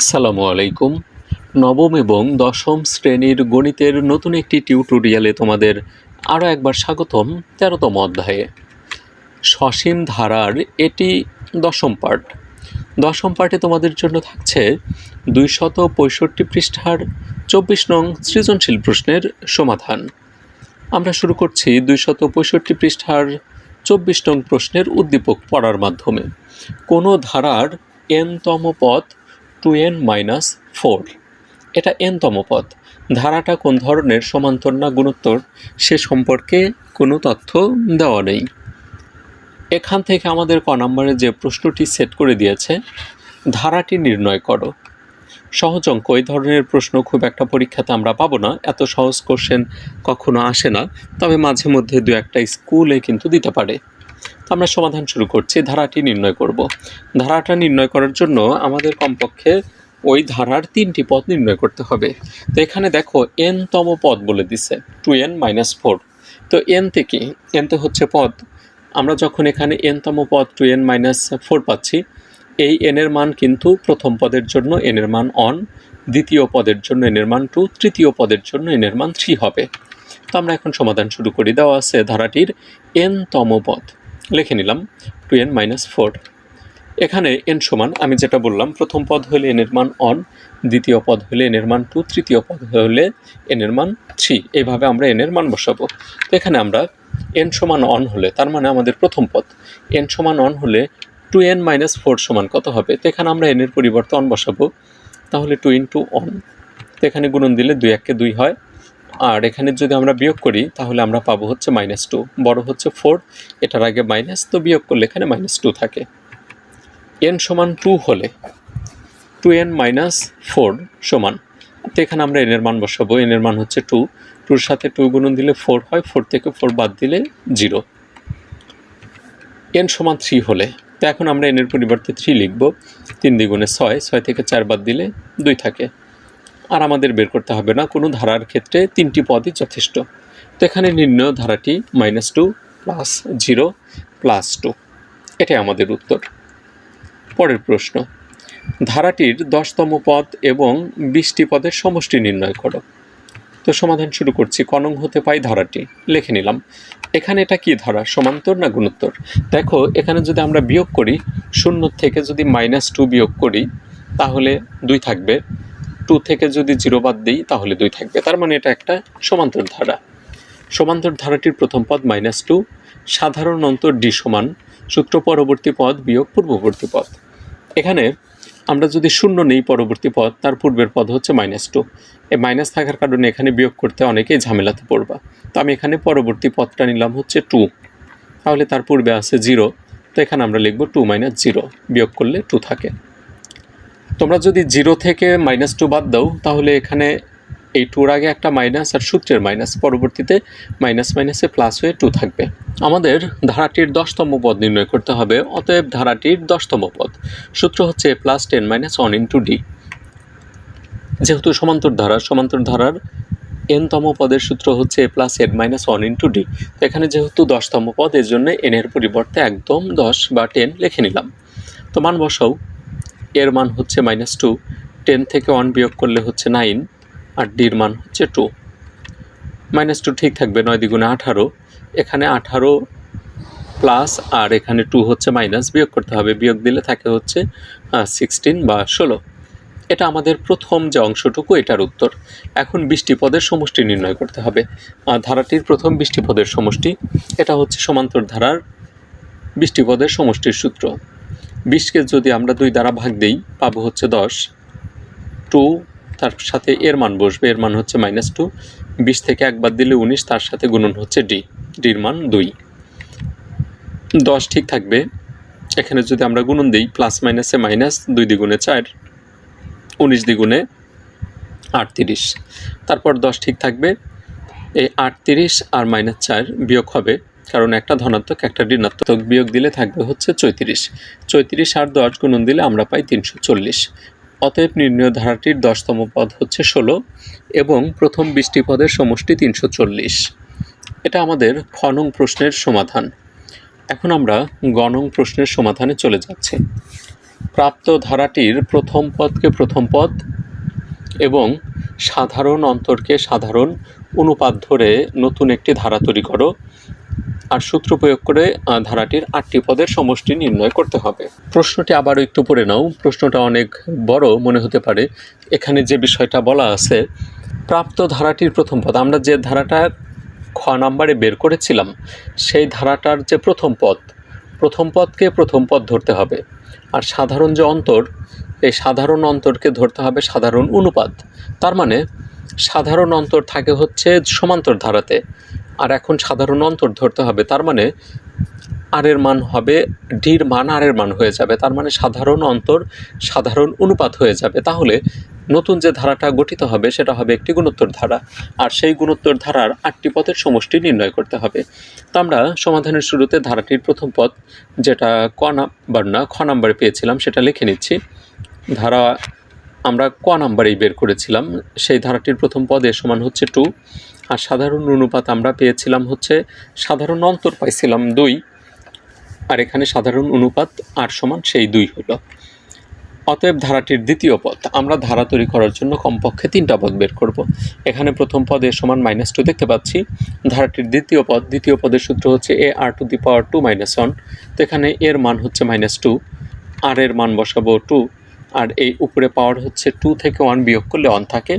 আসসালামু আলাইকুম। নবম এবং দশম শ্রেণির গণিতের নতুন একটি টিউটোরিয়ালে তোমাদের আরও একবার স্বাগতম তেরোতম অধ্যায়ে। সসীম ধারার এটি দশম পার্ট দশম পার্টে তোমাদের জন্য থাকছে দুইশত পঁয়ষট্টি পৃষ্ঠার চব্বিশ নং সৃজনশীল প্রশ্নের সমাধান। আমরা শুরু করছি দুইশত পঁয়ষট্টি পৃষ্ঠার চব্বিশ নং প্রশ্নের উদ্দীপক পড়ার মাধ্যমে। কোনো ধারার এনতম পদ টু এন মাইনাস ফোর। এটা এনতম পদ। ধারাটা কোন ধরনের সমান্তর না গুণোত্তর, সে সম্পর্কে কোনো তথ্য দেওয়া নেই। এখান থেকে আমাদের ক নম্বরে যে প্রশ্নটি সেট করে দিয়েছে, ধারাটি নির্ণয় করো। সহজ অঙ্ক, এই ধরনের প্রশ্ন খুব একটা পরীক্ষাতে আমরা পাবো না, এত সহজ কোশ্চেন কখনো আসে না, তবে মাঝে মধ্যে দু একটা স্কুলে কিন্তু দিতে পারে। আমরা সমাধান শুরু করছি, ধারাটি নির্ণয় করব। ধারাটা নির্ণয় করার জন্য আমাদের কমপক্ষে ওই ধারার তিনটি পদ নির্ণয় করতে হবে। তো এখানে দেখো এন তম পদ বলে দিছে টু এন মাইনাস ফোর তো এন থেকে এনতে হচ্ছে পদ। আমরা যখন এখানে এন তম পদ টু এন মাইনাস ফোর পাচ্ছি, এই এনের মান কিন্তু প্রথম পদের জন্য এনের মান অন দ্বিতীয় পদের জন্য এনের মান টু তৃতীয় পদের জন্য এনের মান থ্রি হবে। তো আমরা এখন সমাধান শুরু করি। দেওয়া আছে ধারাটির এন তম পদ। লিখে নিলাম টু এন মাইনাস ফোর। এখানে এন সমান, আমি যেটা বললাম, প্রথম পদ হলে এনের মান অন দ্বিতীয় পদ হলে এনের মান টু, তৃতীয় পদ হলে এনের মান থ্রি। এইভাবে আমরা এনের মান বসাবো। তো এখানে আমরা এন সমান অন হলে, তার মানে আমাদের প্রথম পদ, এন সমান অন হলে টু এন মাইনাস ফোর সমান কত হবে? তো এখানে আমরা এনের পরিবর্তে অন বসাবো। তাহলে টু ইন্টু অন তো এখানে গুণন দিলে দুই এককে দুই হয়। আর এখানে যদি আমরা বিয়োগ করি, তাহলে আমরা পাবো হচ্ছে মাইনাস টু বড় হচ্ছে ফোর এটার আগে মাইনাস তো বিয়োগ করলে এখানে মাইনাস টু থাকে। এন সমান টু হলে টু এন মাইনাস ফোর সমান। তো এখানে আমরা এনের মান বসাবো। এনের মান হচ্ছে টু টুর সাথে টু গুণন দিলে ফোর হয়। ফোর থেকে ফোর বাদ দিলে জিরো এন সমান থ্রি হলে। তো এখন আমরা এনের পরিবর্তে থ্রি লিখব। তিন দ্বিগুণে ছয় ছয় থেকে চার বাদ দিলে দুই থাকে। আর আমাদের বের করতে হবে না। কোনো ধারার ক্ষেত্রে তিনটি পদই যথেষ্ট। তো এখানে নির্ণয় ধারাটি minus two plus zero plus two এটাই আমাদের উত্তর। পরের প্রশ্ন। ধারাটির দশতম পদ এবং বিশটি পদের সমষ্টি নির্ণয় করো। তো সমাধান শুরু করছি। কনং হতে পাই ধারাটি। লিখে নিলাম। এখানে এটা কি ধারা? সমান্তর না গুণোত্তর? দেখো, এখানে যদি আমরা বিয়োগ করি, শূন্য থেকে যদি মাইনাস টু বিয়োগ করি, তাহলে দুই থাকবে। টু থেকে যদি জিরো বাদ দিই, তাহলে দুই থাকবে। তার মানে এটা একটা সমান্তর ধারা। সমান্তর ধারাটির প্রথম পদ মাইনাস টু সাধারণ অন্তর ডি সমান সূত্র পরবর্তী পদ বিয়োগ পূর্ববর্তী পদ। এখানে আমরা যদি শূন্য নেই পরবর্তী পদ, তার পূর্বের পদ হচ্ছে মাইনাস টু এই মাইনাস থাকার কারণে এখানে বিয়োগ করতে অনেকেই ঝামেলাতে পড়বা। তো আমি এখানে পরবর্তী পদটা নিলাম হচ্ছে টু তাহলে তার পূর্বে আছে জিরো তো এখানে আমরা লিখব টু মাইনাস জিরো বিয়োগ করলে টু থাকে। তোমরা যদি জিরো থেকে মাইনাস টু বাদ দাও, তাহলে এখানে এই টুর আগে একটা মাইনাস আর সূত্রের মাইনাস পরবর্তীতে মাইনাস মাইনাসে প্লাস হয়ে টু থাকবে। আমাদের ধারাটির দশতম পদ নির্ণয় করতে হবে, অতএব ধারাটির দশতম পদ। সূত্র হচ্ছে plus ten minus one into D যেহেতু সমান্তর ধারা, সমান্তর ধারার এনতম পদের সূত্র হচ্ছে A plus N minus one into D এখানে যেহেতু দশতম পদ, এর জন্য এনের পরিবর্তে একদম দশ বা টেন লিখে নিলাম। তো মান বসাও। এর মান হচ্ছে মাইনাস টু টেন থেকে ওয়ান বিয়োগ করলে হচ্ছে নাইন আর ডির মান হচ্ছে টু মাইনাস টু ঠিক থাকবে নয় দ্বিগুণে আঠারো, এখানে আঠারো প্লাস আর এখানে টু হচ্ছে মাইনাস বিয়োগ করতে হবে। বিয়োগ দিলে থাকে হচ্ছে সিক্সটিন বা ষোলো। এটা আমাদের প্রথম যে অংশটুকু, এটার উত্তর। এখন বৃষ্টি পদের সমষ্টি নির্ণয় করতে হবে। ধারাটির প্রথম বৃষ্টি পদের সমষ্টি, এটা হচ্ছে সমান্তর ধারার বৃষ্টি পদের সমষ্টির সূত্র। বিশকে যদি আমরা দুই দ্বারা ভাগ দিই, পাবো হচ্ছে দশ। টু, তার সাথে এর মান বসবে, এর মান হচ্ছে মাইনাস টু বিশ থেকে একবার দিলে উনিশ, তার সাথে গুণন হচ্ছে ডি ডির মান দুই। দশ ঠিক থাকবে। এখানে যদি আমরা গুণন দিই প্লাস মাইনাসে মাইনাস দুই দ্বিগুণে চার, উনিশ দ্বিগুণে আটত্রিশ। তারপর দশ ঠিক থাকবে। এই আটত্রিশ আর মাইনাস চার বিয়োগ হবে কারণ একটা ধনাত্মক, একটা ঋণাত্মক। বিয়োগ দিলে থাকবে হচ্ছে চৈত্রিশ। চৈত্রিশ আর দশ গুণন দিলে আমরা পাই তিনশো চল্লিশ। অতএব নির্ণয় ধারাটির দশতম পদ হচ্ছে ষোলো এবং প্রথম বৃষ্টি পদের সমষ্টি তিনশো চল্লিশ। এটা আমাদের খনং প্রশ্নের সমাধান। এখন আমরা গণং প্রশ্নের সমাধানে চলে যাচ্ছি। প্রাপ্ত ধারাটির প্রথম পদকে প্রথম পদ এবং সাধারণ অন্তরকে সাধারণ অনুপাত ধরে নতুন একটি ধারা তৈরি করো। আর সূত্র প্রয়োগ করে ধারাটির আটটি পদের সমষ্টি নির্ণয় করতে হবে। প্রশ্নটি আবারও একটু পড়ে নাও। প্রশ্নটা অনেক বড় মনে হতে পারে। এখানে যে বিষয়টা বলা আছে, প্রাপ্ত ধারাটির প্রথম পদ, আমরা যে ধারাটা খ নাম্বারে বের করেছিলাম, সেই ধারাটার যে প্রথম পদ, প্রথম পদকে প্রথম পদ ধরতে হবে। আর সাধারণ যে অন্তর, এই সাধারণ অন্তরকে ধরতে হবে সাধারণ অনুপাত। তার মানে সাধারণ অন্তর থাকে হচ্ছে সমান্তর ধারাতে। আর এখন সাধারণ অন্তর ধরতে হবে। তার মানে আর এর মান হবে ডির মান আর এর মান হয়ে যাবে। তার মানে সাধারণ অন্তর, সাধারণ অনুপাত হয়ে যাবে। তাহলে নতুন যে ধারাটা গঠিত হবে, সেটা হবে একটি গুণোত্তর ধারা। আর সেই গুণোত্তর ধারার আটটি পদের সমষ্টি নির্ণয় করতে হবে। তো আমরা সমাধানের শুরুতে ধারাটির প্রথম পদ যেটা ক নাম্বার না, খ নাম্বারে পেয়েছিলাম, সেটা লিখে নিচ্ছি। ধারা আমরা ক নাম্বারেই বের করেছিলাম। সেই ধারাটির প্রথম পদে সমান হচ্ছে টু। আর সাধারণ অনুপাত আমরা পেয়েছিলাম হচ্ছে সাধারণ অন্তর পাইছিলাম দুই, আর এখানে সাধারণ অনুপাত আর সমান সেই দুই হল অতএব ধারাটির দ্বিতীয় পদ, আমরা ধারা তৈরি করার জন্য কমপক্ষে তিনটা পদ বের করব। এখানে প্রথম পদে সমান মাইনাস টু দেখতে পাচ্ছি। ধারাটির দ্বিতীয় পদ, দ্বিতীয় পদের সূত্র হচ্ছে A R to the power two minus one তো এখানে এর মান হচ্ছে মাইনাস টু আর এর মান বসাবো টু আর এই উপরে পাওয়ার হচ্ছে টু থেকে ওয়ান বিয়োগ করলে অন থাকে।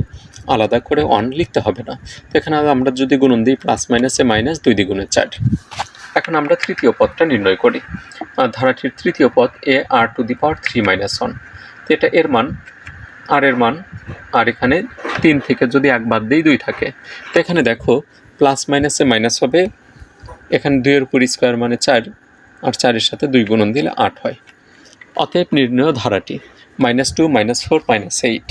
আলাদা করে অন লিখতে হবে না। তো এখানে আমরা যদি গুণন দিই প্লাস মাইনাসে মাইনাস দুই দ্বিগুণে চার। এখন আমরা তৃতীয় পদটা নির্ণয় করি। ধারাটির তৃতীয় পদ A R to the power three minus one তো এটা এর মান আর এর মান, আর এখানে তিন থেকে যদি এক বাদ দিই দুই থাকে। তো এখানে দেখো প্লাস মাইনাসে মাইনাস হবে, এখানে দুইয়ের উপর স্কোয়ার মানে চার, আর চারের সাথে দুই গুণন দিলে আট হয়। অতএব নির্ণয় ধারাটি minus two minus four minus eight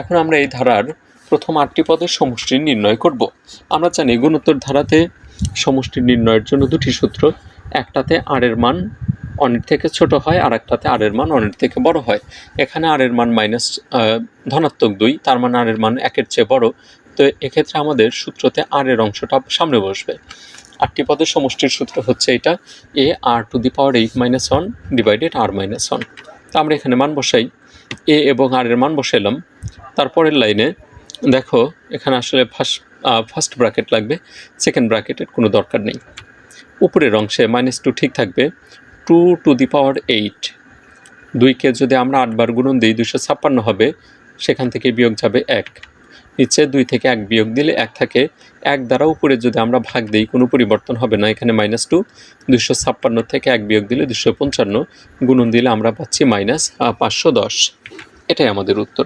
এখন আমরা এই ধারার প্রথম আটটি পদের সমষ্টি নির্ণয় করব। আমরা জানি গুণোত্তর ধারাতে সমষ্টি নির্ণয়ের জন্য দুটি সূত্র, একটাতে আর এর মান অনেক থেকে ছোট হয় আর একটাতে আর এর মান অনেক থেকে বড় হয়। এখানে আর এর মান মাইনাস ধনাত্মক দুই, তার মানে আর এর মান একের চেয়ে বড়। তো এক্ষেত্রে আমাদের সূত্রতে আর এর অংশটা সামনে বসবে। আটটি পদের সমষ্টির সূত্র হচ্ছে এটা A R to the power eight minus one divided R minus one তো আমরা এখানে মান বসাই। এ এবং আর এর মান বসাইলাম। তারপরের লাইনে দেখো, এখানে আসলে ফার্স্ট ফার্স্ট ব্র্যাকেট লাগবে সেকেন্ড ব্র্যাকেটের কোনো দরকার নেই। উপরের অংশে মাইনাস টু ঠিক থাকবে two to the power eight দুইকে যদি আমরা আটবার গুণন দিই দুশো ছাপ্পান্ন হবে, সেখান থেকে বিয়োগ যাবে এক। নিচে দুই থেকে এক বিয়োগ দিলে এক থাকে। এক দ্বারা উপরে যদি আমরা ভাগ দিই, কোনো পরিবর্তন হবে না, এখানে মাইনাস টু দুশো ছাপ্পান্ন থেকে এক বিয়োগ দিলে দুশো পঞ্চান্ন। গুণন দিলে আমরা পাচ্ছি মাইনাস পাঁচশো দশ। এটাই আমাদের উত্তর।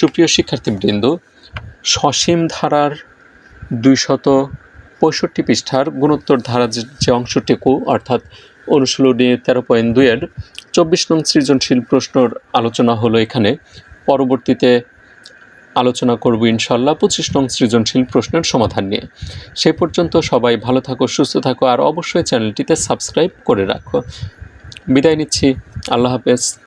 সুপ্রিয় শিক্ষার্থীবৃন্দ সসীম ধারার দুইশত পঁয়ষট্টি পৃষ্ঠার গুণোত্তর ধারা যে অংশটুকু অর্থাৎ অনুশীলনী তেরো পয়েন্ট দুইয়ের চব্বিশ নং সৃজনশীল প্রশ্নর আলোচনা হলো এখানে। পরবর্তীতে আলোচনা করব ইনশাল্লাহ পঁচিশ নং সৃজনশীল প্রশ্নের সমাধান নিয়ে। সেই পর্যন্ত সবাই ভালো থাকো, সুস্থ থাকো, আর অবশ্যই চ্যানেলটিতে সাবস্ক্রাইব করে রাখো। বিদায় নিচ্ছি। আল্লাহ হাফেজ।